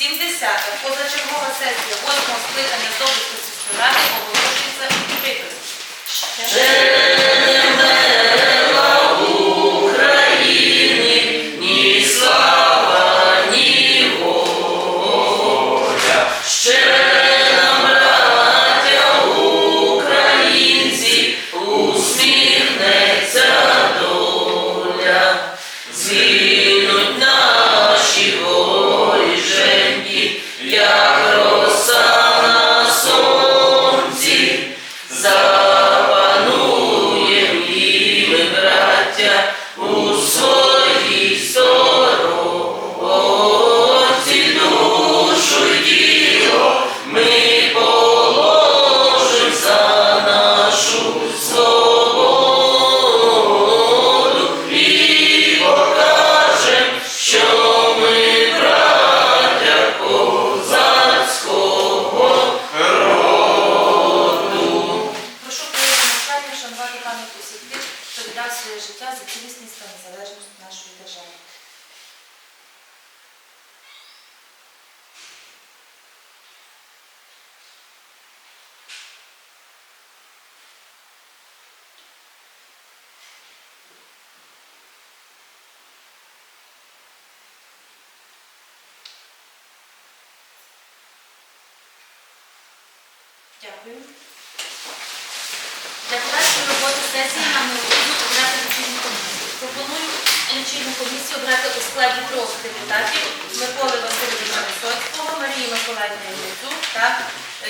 70. Позачергова сесія 8 скликання Здобицької сільської ради оголошується відкритою.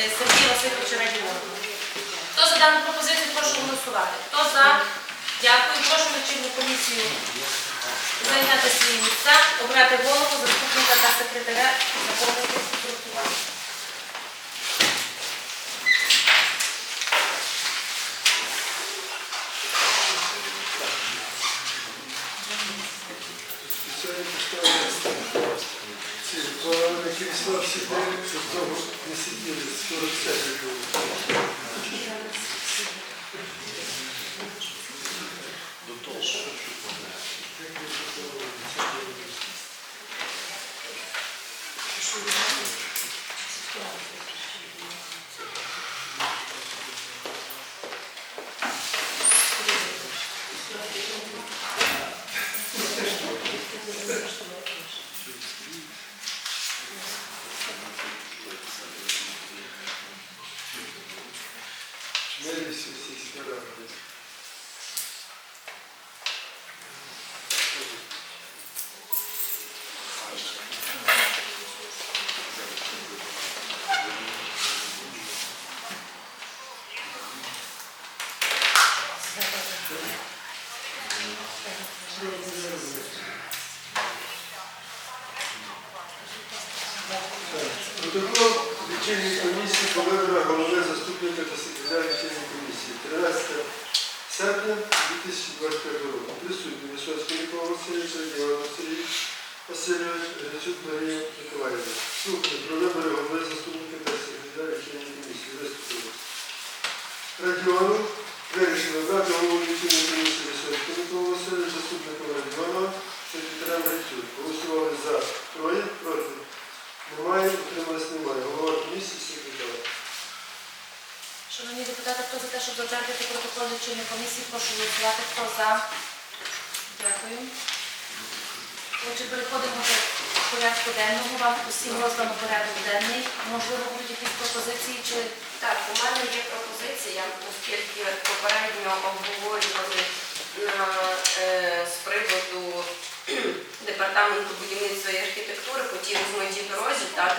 Сергія Васильовича Радіонова. Хто за дану пропозицію, прошу голосувати. Хто за? Дякую. Прошу лічильну комісію зайняти свої місця, обрати голову, заступника та секретаря заповнити структуру. Спеціально поставили ці плани крісла всі були, щоб того не сиділи, Luke 6. Радіону вирішили обрати голову лічильної комісії Висоцький Микола Васильович, заступником Радіонова, секретарем Грицюк. Голосували за троє, проти немає, утрималось немає. Голова комісії секретар. Шановні депутати, хто за те, щоб затвердити протокол лічильної комісії, прошу голосувати. Хто за? Дякую. Отже, переходимо до порядку денного. Вам усім роздано порядок денний. Можливо, будуть якісь пропозиції чи Так, у мене є пропозиція, оскільки попередньо обговорювали з приводу департаменту будівництва і архітектури по тій розмитій дорозі. Так,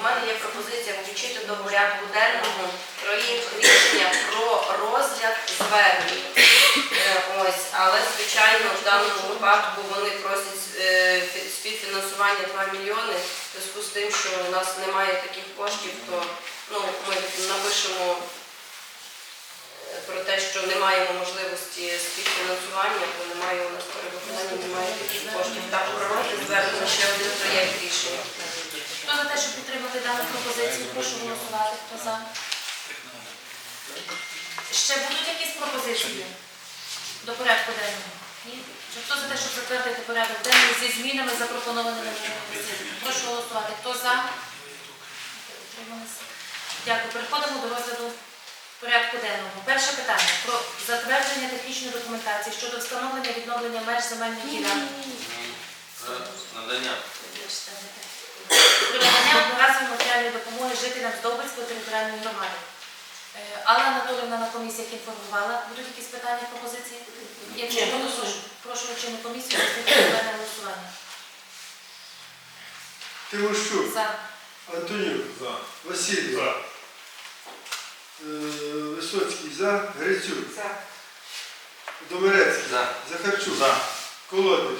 у мене є пропозиція включити до порядку денного проєкт рішення про розгляд звернень. Е, Ось, але звичайно в даному випадку вони просять е, фі- співфінансування 2 мільйони. В зв'язку з тим, що у нас немає таких коштів, то ну, ми напишемо е, про те, що не маємо можливості співфінансування, бо немає у нас перевиконання, немає таких коштів. Так, про розгляд звернення ще один проєкт рішення. хто за те, щоб підтримати дану пропозицію, прошу голосувати. Хто за? Ще будуть якісь пропозиції до порядку денного? Ні? Хто за те, щоб затвердити порядок денний зі змінами, запропонованими засіданні? Прошу голосувати. Хто за? Дякую. Переходимо до розгляду порядку денного. Перше питання про затвердження технічної документації щодо встановлення відновлення меж земельних ділянок. Надання. Про надання одноразової матеріальної допомоги жителям Здобицької територіальної громади. Е, Алла Анатолівна на комісіях інформувала. Будуть якісь питання, пропозиції? Якщо прошу, прошу лічильну комісію на голосування. Тимощук, За. Антонюк, За. Васильєв, За. Е, Висоцький за, Грицюк, За. Домирецький, За. Захарчук, За. Колодич,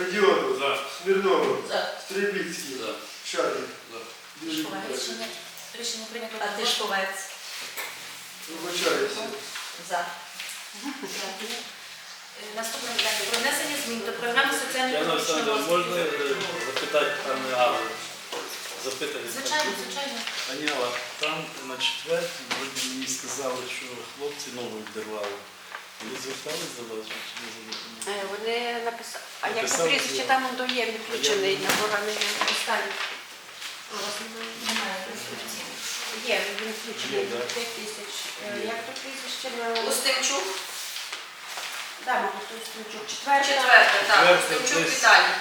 Радіонов, За. Смірнова, За. Стрибіцький, За. Шарин. За. Рішення, рішення прийнято. А ти шповець. Вибачаюся. За. Дякую. Е, Наступне питання. Про внесення змін до програми соціально-економічного можна запитати пане Аллу? Запитання. Звичайно, звичайно. Пані там на четвер вроді мені сказали, що хлопці нову відірвали. Вони звертались до вас чи не звертались? Е, Вони написали, а як Написали, прізвище там до є він включений на поранення. Останнє. Немає. Є, він включений да. 5 тисяч. Е, Як то прізвище на Устимчук. Да, мабуть, тут Стучук. Четверта. Четверте, так. Четверте, десь. Віталій.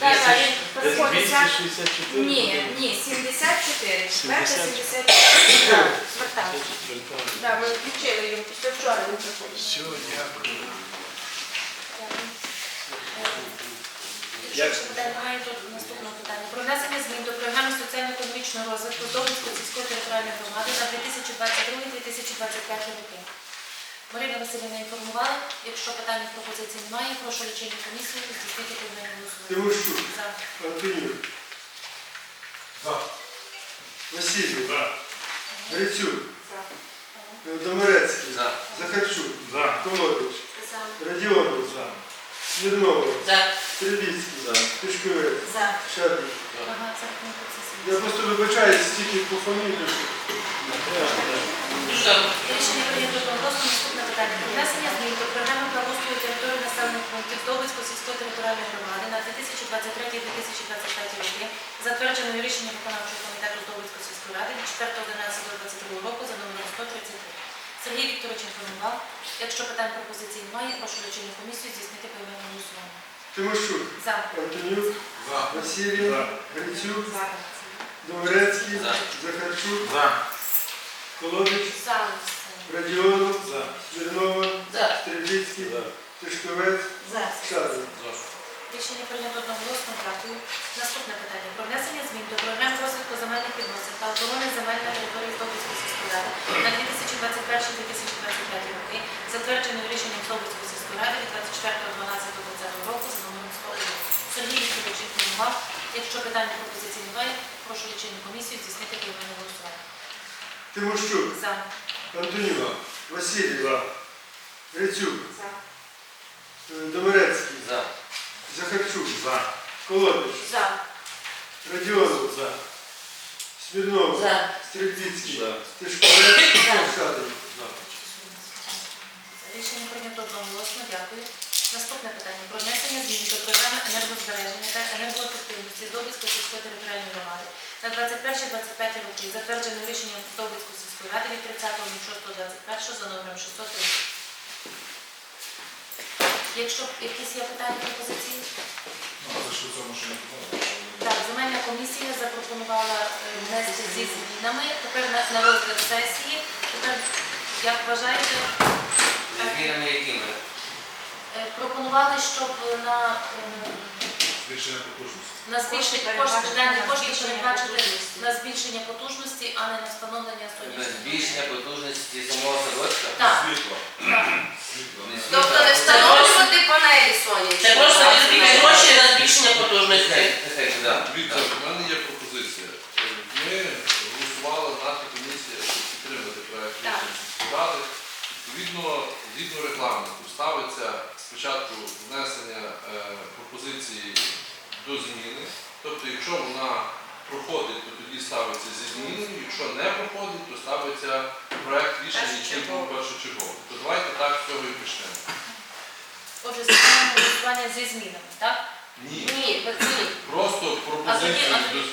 Десь приходиться. 264? Ні, ні, 74. Четверте, 70. 74. Да, звертався. Звертались. Ми включили його після вчора він приходить. Все, дякую. Якщо питань немає, то наступного питання. Про внесення змін до програми соціально-економічного розвитку сільської територіальної громади на 2022-2025 роки. Марина Васильівна інформувала. Якщо питань пропозицій немає, прошу лічильну комісію здійснити поіменне голосування. Тимощук, За. Антонюк, За. Васильєв, За. Грицюк, Домирецький, За. Захарчук, За. Колодич, За. Радіонов, За. Смірнова, За. Стрибіцький, За. Тишковець, За. Шарин. Ага, це. Я просто вибачаюсь тільки по фамілії. Рішення прийнято одноголосно. Наступне питання. Внесення змін до програми благоустрою території населених пунктів Довбицької сільської територіальної громади на 2023-2025 роки, затвердженою рішенням виконавчого комітету Довбицької сільської ради від 4.11.22 року за номером 133. Сергій Вікторович інформував. Якщо питань пропозицій немає, прошу лічильну комісію здійснити поіменне голосування. Тимощук, За. Антонюк, За. Васильєв, За. Грицюк, Домирецький, За. Захарчук, За. Колодич, За. Радіонов, За. Смірнова, За. Стрибіцький, За. Тишковець, За. Шарин. Рішення прийнято одноголосно. Дякую. Наступне питання. Про внесення змін до програм розвитку земельних відносин та охорони земель на території Здобицької сільської ради на 2021-2025 роки, затвердженою рішенням Здобицької сільської ради від 24.12.2020 року за номером 101. Сергій Вікторович інформував. Якщо питань і пропозицій немає, прошу лічильну комісію здійснити поіменне голосування. Тимощук, За. Антонюк, Васильєв, За. Грицюк, е, Домирецький, За. Захарчук, За. Колодич, За. Радіонов, За. Смірнова, За. Стрибіцький, За. Тишковець, Шарин. Рішення прийнято одноголосно. Дякую. Наступне питання. Про внесення змін до програми енергозбереження та енергоефективності Здобицької сільської територіальної громади на 21-25 роки, затвердженим рішенням Здобицької сільської ради від 30.06.21 за номером 603. Якщо якісь є питання, пропозиції? Так, земельна комісія запропонувала е, внести зі змінами. Тепер на, на розгляд сесії. Тепер, як вважаєте, змінами якими? Е, Пропонували, щоб на, е, Збільшення потужності. на збільшення Кошти кошти, передбачити на збільшення потужності. а не на встановлення Без сонячних. збільшення потужності самого садочка? Так, Світло. Тобто не встановлювати панелі сонячні. Це просто відбір гроші на збільшення потужності. Дивіться, у мене є пропозиція. Ми голосували наша комісія, щоб підтримати рішення ради. Відповідно, згідно регламенту, ставиться спочатку внесення е, пропозиції до зміни. Тобто, якщо вона проходить, то тоді ставиться зі зміною. Якщо не проходить, то ставиться проект рішення, який був першочерговий. То давайте так з цього і почнемо. Отже, ставимо голосування зі змінами, так? Ні. Ні, без змін. Просто пропозицію, А тоді-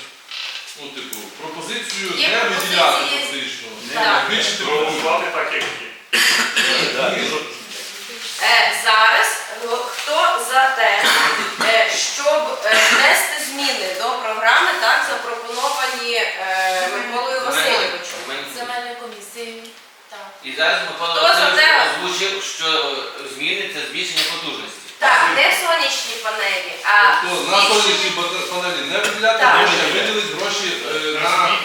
ну, типу, пропозицію Є не пропозиції- виділяти фактично. Так. Збільшити Проголосувати так, як є. Ні. Е, Зараз е, хто за те, е, щоб е, внести зміни до програми, так запропоновані е, Миколою Васильовичем. Земельної комісії. Так. І зараз Микола Васильович озвучив, що зміни це збільшення потужності. Так, не сонячні панелі, а Тобто на сонячні панелі не виділяти гроші, а виділити гроші е, на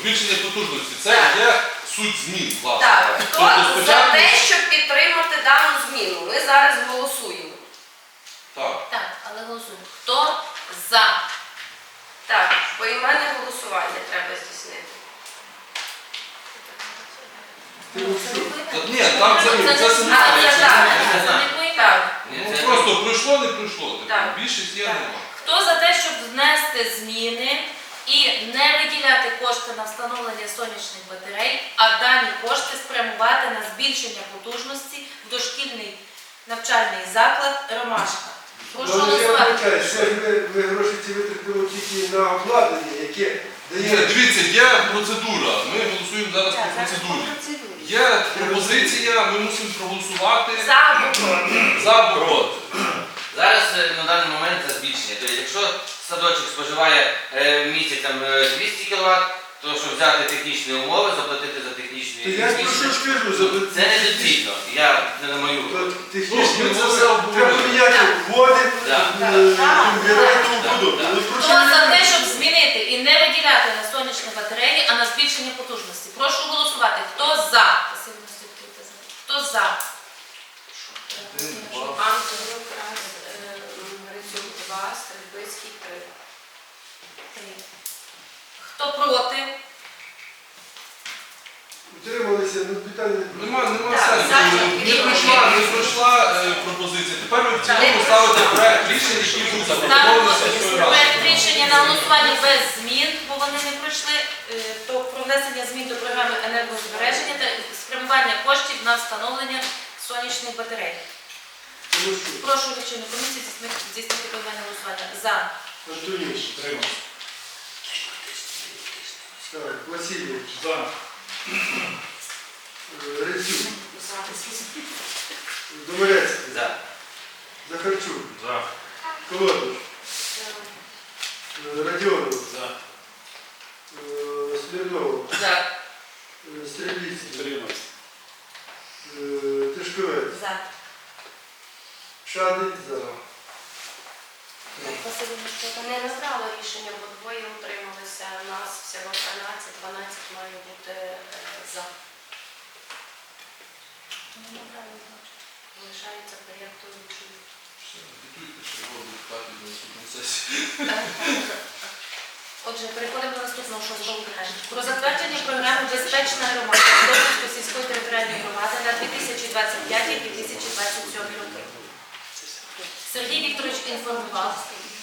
Збільшення. потужності. Це Так. Суть змін, власне. Так, хто Тобто за спочатку... те, щоб підтримати дану зміну? Ми зараз голосуємо. Так. Так, але голосуємо. Хто за? Так, поіменне голосування треба здійснити. Та ні, там це, Це це, не А, це так. Так, Ну, просто пройшло, не пройшло. Типу. Так. Більшість є, Так. нема. Хто за те, щоб внести зміни і не виділяти кошти на встановлення сонячних батарей, а дані кошти спрямувати на збільшення потужності в дошкільний навчальний заклад Ромашка? Прошу Але я голосувати. ж ми гроші ці витратили тільки на обладнання, яке Ні, дає. дивіться, є процедура. Ми голосуємо зараз по процедурі. Є пропозиція, ми мусимо проголосувати за або проти. за проти. Зараз е, на даний момент це збільшення. Тобто, якщо садочок споживає е, в місяць там, е, 200 кВт, то щоб взяти технічні умови, заплатити за технічні То я про що ж кажу, за це недоцільно. Я не на мою. Технічні Ну, умови треба міняти води, Так, подобне. так. Ну, Хто за те, щоб змінити і не виділяти на сонячні батареї, а на збільшення потужності? Прошу голосувати. Хто за? Василь Васильович, Хто за? Антонюк раз, е, Грицюк два, Стрельбицький три. Три. Хто проти? Утрималися, ну питання не Нема, нема Так, сенсу. Саша, Не пройшла, не пройшла е, пропозиція. Тепер ви в цілому ставите проект рішення, який був Ставимо запропонований сільською радою. проект рішення на голосування без змін, бо вони не пройшли. Е, То про внесення змін до програми енергозбереження та спрямування коштів на встановлення сонячних батарей. Прошу лічильну комісію здійснити поіменне голосування. За. Антоніш. Так, Васильович. За. Е, Грицюк. Доморецький. За. Захарчук. За. Колодиш. Е, Радіонов. За. Е, Смірнов. За. Стреліцький. Е, Тишковець. За. Шадий. За. Не набрало рішення, бо двоє утрималися. Нас всього 13, 12 має бути е, за. Залишається порядку рішення. Агітуйте чергових депутатів на наступну сесію. Отже, переходимо до наступного шостого питання. Про затвердження програми Безпечна громада Довбівської сільської територіальної громади на 2025-2027 роки. Сергій Вікторович інформував.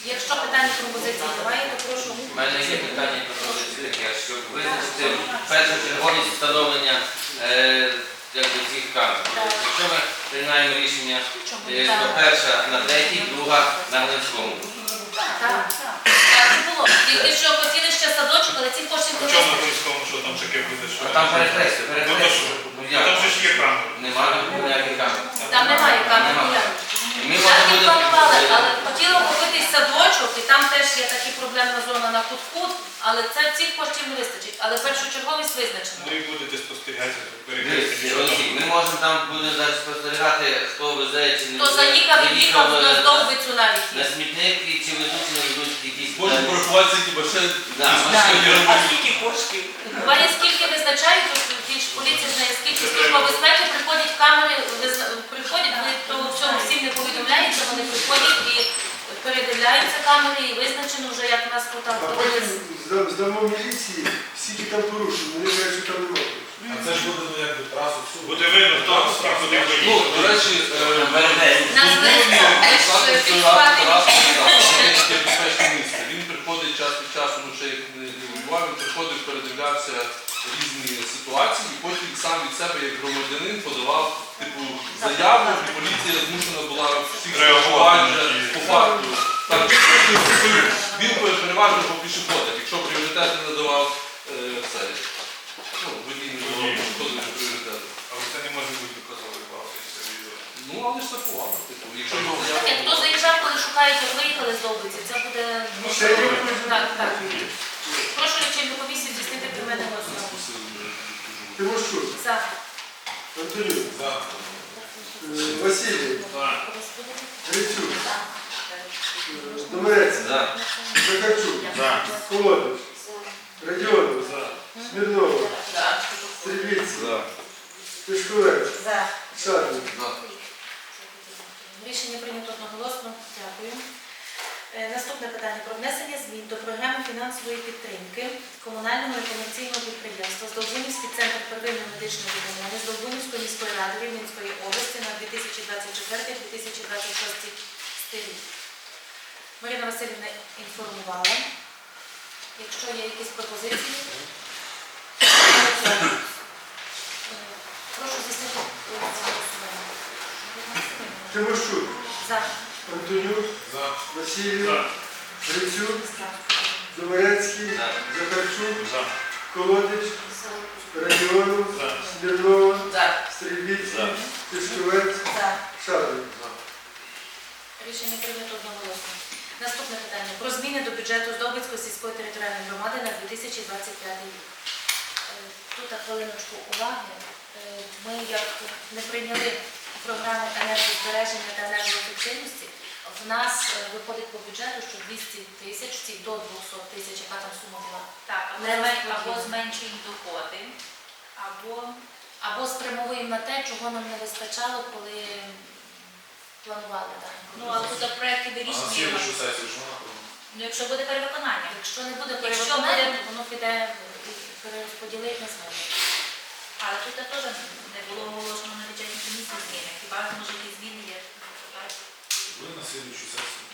Якщо питань і пропозицій немає, то прошу. У мене є питання про пропозицію таке, щоб визначити першу черговість встановлення е, якби, цих камер. Якщо ми приймаємо рішення, е, то перша на третій, друга на Глинському. Так, так, це було. Тільки що хотіли ще садочок, але ці коштів не чого на вистачить. Що там таке буде? Що? А там перехрестя, Ну то перехрестя. що? Ну Ну, Там же ж є камери. Нема там ніяких камер. Там немає камер Нема. ніяких. Ми Так можемо і планували, але хотіли купити садочок, і там теж є така проблемна зона на кутку, але це цих коштів не вистачить. Але першочерговість визначена. Ну і будете спостерігати, там. Ми можемо там буде зараз спостерігати, хто везе чи не Хто везе. заїхав і їхав е, на здовбицю навіть. на є. смітник і чи везуть, чи не везуть якісь. Можемо питання. порахувати ці баше. Да. скільки коштів? Буває, скільки визначають, то більш поліція знає, скільки служба безпеки приходять камери, визна- приходять, вони то всьому всім не повідомляється, вони приходять і передивляються камери, і визначено вже як в нас А потім потім зда- здамо міліції, скільки там порушень, вони кажуть, що там немає. А це ж буде ну, якби трасу всю. Буде видно, хто куди Ну, поїде. до речі, е, Передесь. Нас теж таке безпечне місце. Він приходить час від часу, ну ще як не не воював, він приходив, передивлявся різні ситуації, і потім сам від себе як громадянин подавав типу заяву, і поліція змушена була всіх Реагувати по факту. Так, він переважно по пішоходах, якщо пріоритет не надавав е, це. Ну, водій не давав пішоходам пріоритету. Але це не може бути доказовий база, це відео. Ну, але типу, якщо Так, як хто заїжджав, коли шукають, як виїхали з Довбиці, це буде... Ще є Так, так. Прошу лічильну комісію здійснити прийменне голосування. Тимошчук, За. Антонюк, За. е, Васильєв, Так. Грицюк, е, Домирецький, За. Захарчук, За. Колодич, Радіонов, За. Смірнова, Стрільбіцький, Тишковець, За. Шарник. Рішення прийнято одноголосно. Дякую. Е, Наступне питання про внесення змін до програми фінансової підтримки комунального некомерційного підприємства Здолбунівський центр первинної медичної допомоги Здолбунівської міської ради Рівненської області на 2024-2026 рік. Марина Васильівна інформувала. Якщо є якісь пропозиції, е, прошу здійснити голосування. Тимошчук, За. Антонюк, За. Васильєв, За. Грицюк, Домирецький, За. Захарчук, За. Колодич, Радіонов, За. Смірнова, За. Стрільбіцький, Тишковець, За. Шарник. Рішення прийнято одноголосно. Наступне питання про зміни до бюджету Здобицької сільської територіальної громади на 2025 рік. Е, Тут хвилиночку уваги. Е, Ми як не прийняли програму енергозбереження та енергоефективності, в нас е, виходить по бюджету, що 200 тисяч, ці до 200 тисяч, яка там сума була. Так, або, зменшуємо доходи, або Або спрямовуємо на те, чого нам не вистачало, коли планували ну але тут проєкти А на вирішення. Ну, якщо буде перевиконання. Якщо не буде Якщо перевиконання, буде- то воно піде і перерозподілить на зміни. Але тут теж не було оголошено Хіба може які зміни є? Буде на слідуючу сесію.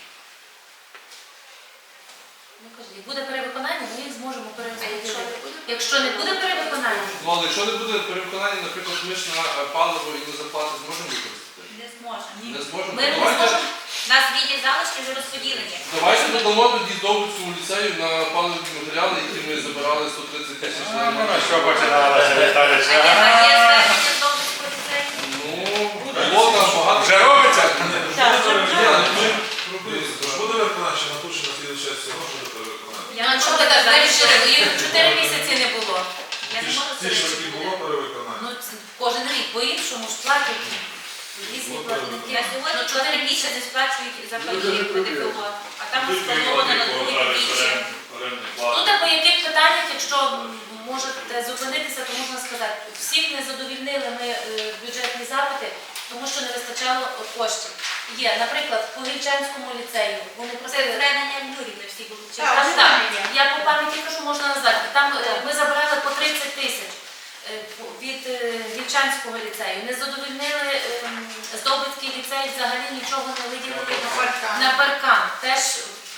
Ну кажу, як буде перевиконання, ми їх зможемо А якщо перерозподілити. не буде? Якщо не буде перевиконання, Ну, але якщо не буде переконання, наприклад, ми ж на е, паливо і на зарплати зможемо використати? Не зможемо. Не зможемо. ми не Давайте, зможемо. У нас відділ залишки вже розподілені. давайте додамо тоді Довбицькому ліцею на паливні матеріали, які ми забирали 130 тисяч. Ну, що починалося, А є, Віталійович? а є звернення з Довбицького ліцею? Ну, там багато. Вже робиться? Ну, буде виконання, на ту, чи на сесію, все одно буде перевиконання. Я Ну, що можу ви так вирішили? що- Їх чотири місяці не було. Я не можу Ті ж сказати, таки було перевиконання. Ну, це кожен рік по-іншому ж платять. Різні Ну, платники. На сьогодні Ну, чотири місяці сплачують за Ну, це ПДФО, а там встановлено на другий більше. Тут по яких питаннях, якщо можете зупинитися, то можна сказати, всіх не задовільнили ми е, бюджетні запити, тому що не вистачало коштів. Є, наприклад, по Вільчанському ліцею вони Це просили. звернення Юрівни всі. Так, так, я по пам'яті кажу, можна назвати. Там е, ми забирали по 30 тисяч е, по- від е, Вільчанського ліцею. Не задовольнили ем, Здобицький ліцей, взагалі нічого не виділили на паркан. На паркан. Теж,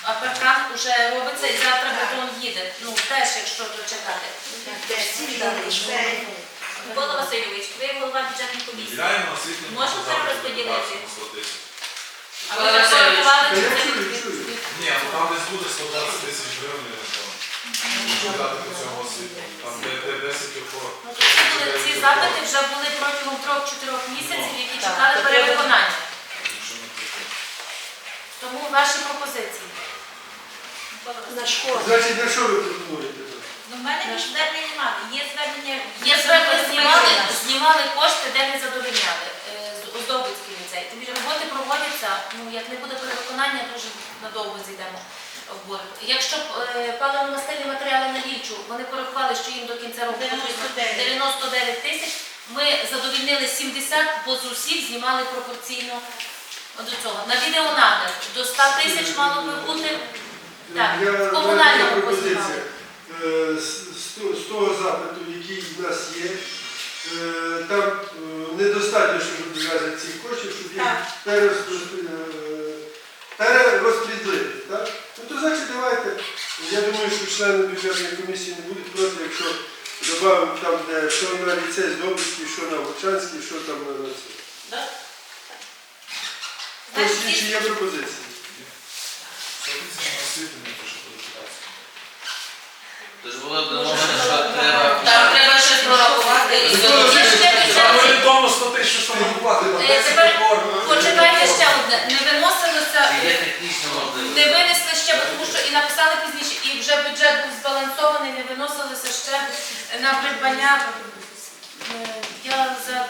а паркан вже робиться і завтра бетон їде. Ну, теж, якщо дочекати. Микола Васильович, ви голова бюджетної комісії. Виділяємо на світлі. Можна перерозподілити? А ви порахували, чи це чую, від- чую. від- Ні, ну там десь буде 120 тисяч гривень. там. Дати по цьому освітлу? Там де, де 10 по... Ну, то ці були- Ці запити вже були протягом 3-4 місяців, які Так, чекали то перевиконання. Тому ваші пропозиції. Микола На школу. Значить, на що ви пропонуєте? Ну, в мене більш звернень немає. Є звернення... Є звернення, знімали, знімали кошти, де не задовольняли. Е, Оздобицький ліцей. Тобі роботи проводяться, ну як не буде перевиконання, то вже надовго зійдемо в борг. Якщо б е, паливно-мастильні матеріали на Лільчу, вони порахували, що їм до кінця року 99. 99 тисяч, ми задовільнили 70, бо з усіх знімали пропорційно до цього. На відеонагляд до 100 тисяч мало би бути. Так, в комунальному познімали. Е, З з того- запиту, який в нас є, е, там е, недостатньо, щоб відв'язати цих коштів, щоб їх Так. е, перерозподілити. Ну то значить давайте. Я думаю, що члени бюджетної комісії не будуть проти, якщо Добавимо там, де що на ліцей Здобицький, що на Вовчанський, що там на це. Да? Ось є- чи є пропозиції? 100 тисяч на освітлення, то що кваліфікація. Тож було домовлено, що треба. Там треба щось прорахувати і. Там орієнтовно 100 тисяч, що рахувати, Е, 10 Тепер форм. почекайте ще одне. Не виносилося, Чи є технічно можливо? не винесли ще, бо тому що і написали пізніше, і вже бюджет був збалансований, не виносилося ще на придбання. Е, Я за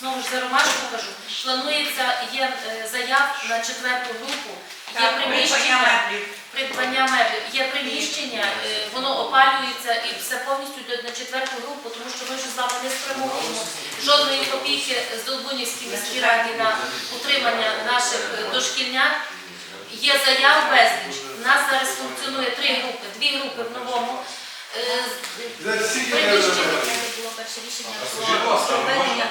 знову ж за ромашку кажу. Планується є е, заяв на четверту групу. Є приміщення. Придбання меблів. Є приміщення, е, воно опалюється і все повністю йде на четверту групу, тому що ми вже з вами не спрямовуємо жодної копійки з Долбунівській міській раді на утримання наших е, дошкільнят. Є заяв безліч. У нас зараз функціонує три групи, дві групи в новому. е, з- перше рішення А про скажіть, будь ласка, а можна проведення.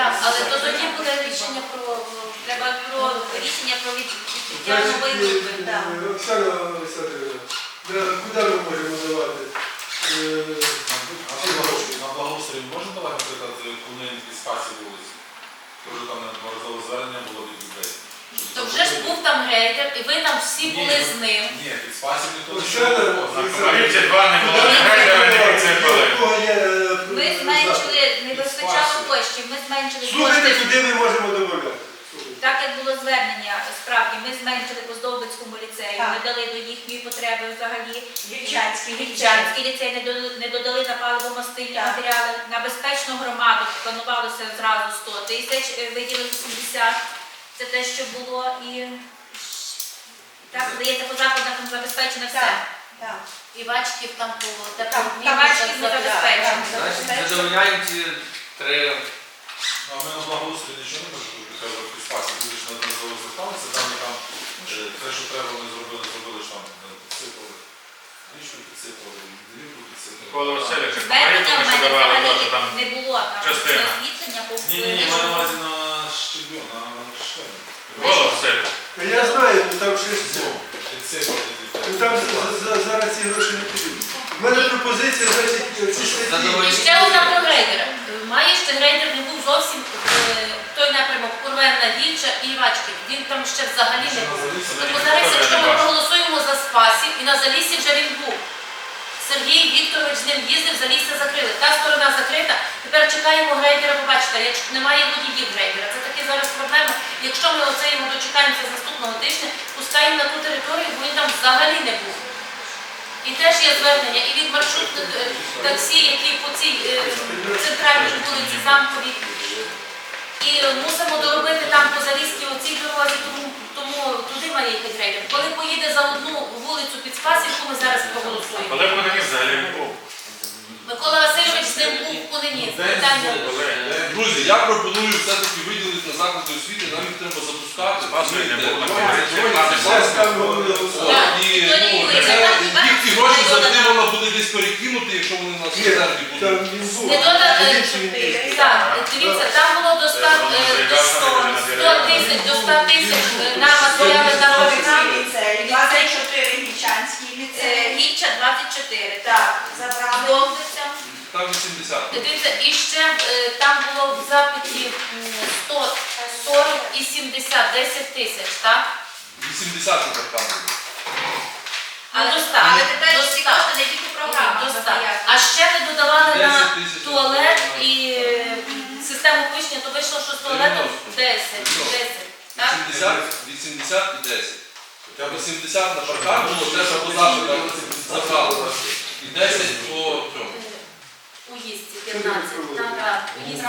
Так, але то тоді буде рішення про Треба про рішення про відкриття Значить, нової е, групи. е, Оксана Олександрівна, да, куди ми можемо давати? Е, На благоустрій- На благоустрій можна давати, наприклад, Кунинській спасі вулиці? Тоже там неодноразове звернення було від. То вже ж був там грейдер, і ви там всі були з ним. Ні, під спасів не Оксана, чув. На Комарівці два не було, не не прицепили. У кого є, е, Ми зменшили, не вистачало коштів, ми зменшили Слухайте, кошти. куди ми можемо? Слухайте. Так як було звернення, справді ми зменшили по Здолбицькому ліцею, Так. ми дали до їхньої потреби взагалі. Вільчанський ліцей. Ліцей не додали, не додали на паливо-мастильні Так. матеріали. На безпечну громаду планувалося зразу 100 тисяч, е, виділили 80. Це те, що було і так, здається, по закладах забезпечено все. Так, так. І бачків там по Там- теплові. там бачків не забезпечено. Значить, задовольняємо ці три. Ну, а ми на благоустрій нічого не можемо кажу, під спасі. Люди ж неодноразово зверталися, там і там е, те, що треба, вони зробили, зробили ж там, підсипали. Річку підсипали, дрівку підсипали. Микола Васильович, в Комарівці мене давали теж там. не було там частина. Ні, ні, ні, маю на увазі на щеблю, на щеблю. Микола Васильович, Ну, Я знаю, ну там ще ж. Ну. Там за- за- зараз ці гроші не підуть. У мене пропозиція, значить, ці шляхи. І ще одна про грейдера. Має ще грейдер не був зовсім е, той напрямок Курвенна Гільча і Івачків. Він там ще взагалі не був. Тому зараз, якщо ми проголосуємо за спасів, і на залісі вже він був. Сергій Вікторович з ним їздив, Залісся закрили. Та сторона закрита. Тепер чекаємо грейдера, побачите, якщо немає водіїв грейдера. Це такі зараз проблеми. Якщо ми оце його дочекаємося з наступного тижня, пускаємо на ту територію, бо він там взагалі не був. І теж є звернення і від маршрутних е, таксі, які по цій е, центральній вулиці Замковій. І мусимо доробити там по Залізькій оцій дорозі, тому туди має їхати рейтинг. Коли поїде за одну вулицю під Спасівку, ми зараз проголосуємо. б вони взагалі не був? Микола Васильович з ним був у. Питання. Друзі, я пропоную все-таки виділити на заклади освіти, нам їх треба запускати. І ну, це, їх ті гроші завжди вона буде десь перекинути, якщо вони на Ні, резерві будуть. Не е. Так, дивіться, там було до 100 е, до 100 тисяч, до 100 тисяч е, на матеріали та програми. ліцей, 24 Вільчанський Е, ліцей. Гільча 24, так. Забрали. Довбиця. Там 80. Дивіться, і ще е, там було в запиті м, 140 і 70, 10 тисяч, так? 80 департаментів. Але, до 100. але тепер До всі кошти не тільки програма. До 100. А ще ми додавали 10 на тисяч. туалет і е, систему повищення, то вийшло, що з туалетом 10, 10, так? 80, 80 і 10. Хоча б 80 на паркан було, те, що по запитам забрали. І 10 по цьому. У їсті 15, так, так, у їсті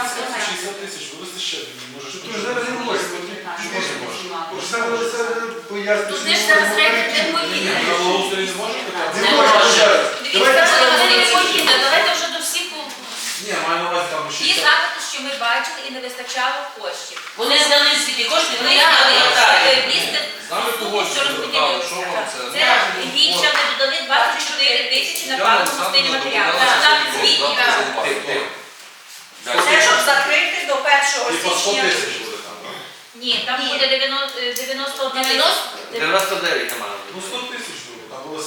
60 тисяч, вивезти ще, може, Тут що зараз не Олександрівна пояснює, Туди ж зараз можемо не поїде. На благоустрій не може Не. Дивіться, Давайте Ні, маю на увазі там Ті ще. запити, що ми бачили, і не вистачало коштів. Вони здали світі кошти, Вони знали, знали, як як місце З нами що вам це? Це гільча ми додали 24 тисячі на паливо-мастильні матеріали. Там звітні. Це щоб закрити до 1 І по 100 січня. тисяч буде там. Ні, там Ні. буде 90, е, 91 90? 99 немає. Ну 100 тисяч було,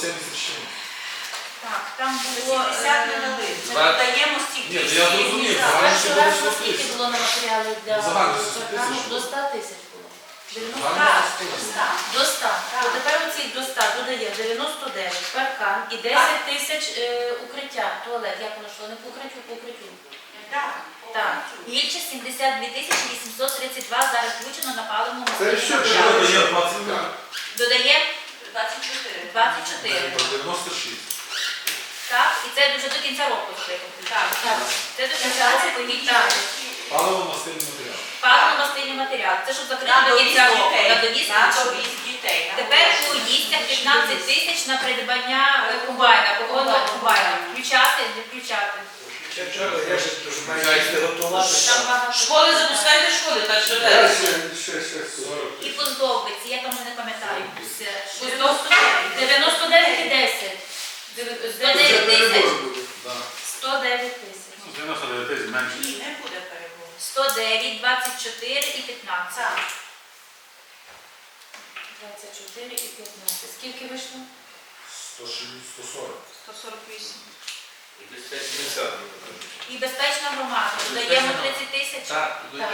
там було 70 ще. Так. там було... 80 не е, налили. Ми Два- додаємо Ні, стільки. ну я зрозумів, Так. загально Перший раз було 100 скільки було на матеріали для Загально 100 паркану? тисяч. До 100 тисяч було. 90 Загально Так, До 100. То тепер оці до 100 додає 99 паркан і 10 тисяч е, укриття, туалет. Як воно йшло? Не по укриттю, по укриттю. так. Так. Більше 72 тисячі 832 зараз включено на паливному Це що матеріалі. Додає 25. Додає 24. 24. 96. Так, і це вже до кінця року зробимо. Так. Так. Це до кінця року їх так. Паливо мастильний матеріал. Паливно-мастильний матеріал. Це щоб закрити до кінця року. На довіз дітей. Тепер у їстях 15 тисяч на придбання е, комбайна, погодного комбайна. Включати, не включати. Школи запускайте школи, так що Я далі. ще, ще, ще. 40 І поздовбиці, я там не пам'ятаю. Поздовбиці 99 і 10. 109 тисяч. перебор буде. 109 тисяч. Ну, 99 тисяч менше. Ні, не буде перебору. 109, 24 і 15. Так. 24 і 15. Скільки вийшло? 140. 148. І безпечна громада. Додаємо 30 тисяч. Так, Так,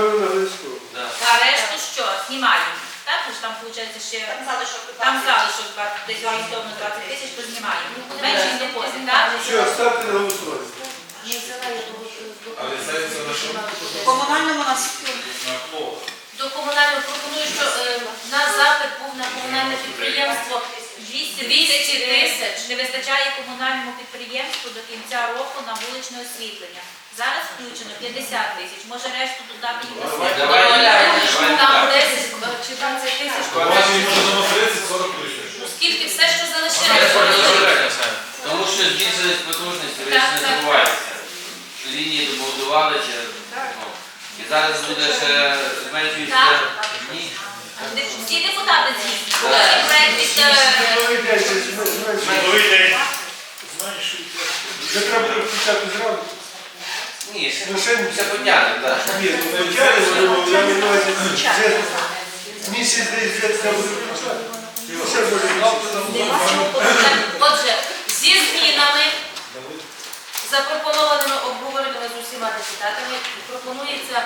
ви на глиску. Да. А решту що? Знімаємо. Так, ж там виходить ще. Там залишок Там 20. залишок 20, десь орієнтовно 20 тисяч, то знімаємо. Менший депозит, так? Все, ставте на голосування. Не що з на що? В комунальному нас На плов. До комунального пропоную, що е, на запит був на комунальне підприємство 200 200 тисяч тисяч. не вистачає комунальному підприємству до кінця року на вуличне освітлення. Зараз включено 50 тисяч. Може решту додати на Давай, давай, Там так. 10 чи 20 тисяч. Бачимо, може на 30-40 тисяч. Ну, Скільки все, що залишилося? Тому що збільшились потужності, ви ж Так, не так. забувайте. Лінії добудувалися. Ну, І зараз буде ще зменшується. Так. Ні. Всі депутати згідні. Так. Проект від е, це треба буде включати. Ні, ще, Ну, ще ще потягнемо, так. Ні, ну тягне, я не знаю, місяць десь вже треба буде. Отже, зі змінами, запропонованими обговореними з усіма депутатами, пропонується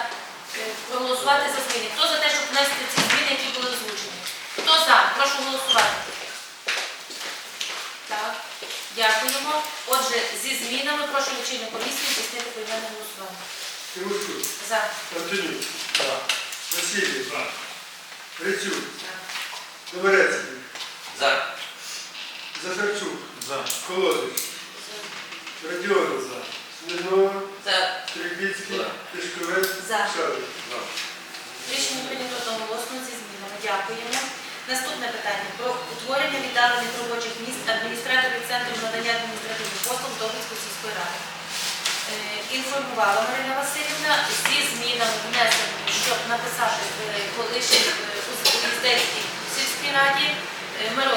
е, проголосувати за зміни. Хто за те, щоб внести ці зміни, які були озвучені? Хто за? Прошу голосувати. Дякуємо. Отже, зі змінами прошу лічильну комісію здійснити поіменне голосування. Тимошук, За. Антонюк, Васильєв, Грицюк, Добрецький, За. Захарчук, За. Колодич, Радіонов, Смірнова, За. Стрільбицький, За. Тишковець, За. Шарик. Рішення прийнято одноголосно зі змінами. Дякуємо. Наступне питання про утворення віддалених робочих місць адміністраторів центру надання адміністративних послуг Довгицької сільської ради. Е, Інформувала Марина Васильівна зі змінами внесеними, щоб написати е, колишній е, у Уздецькій сільській раді Мирот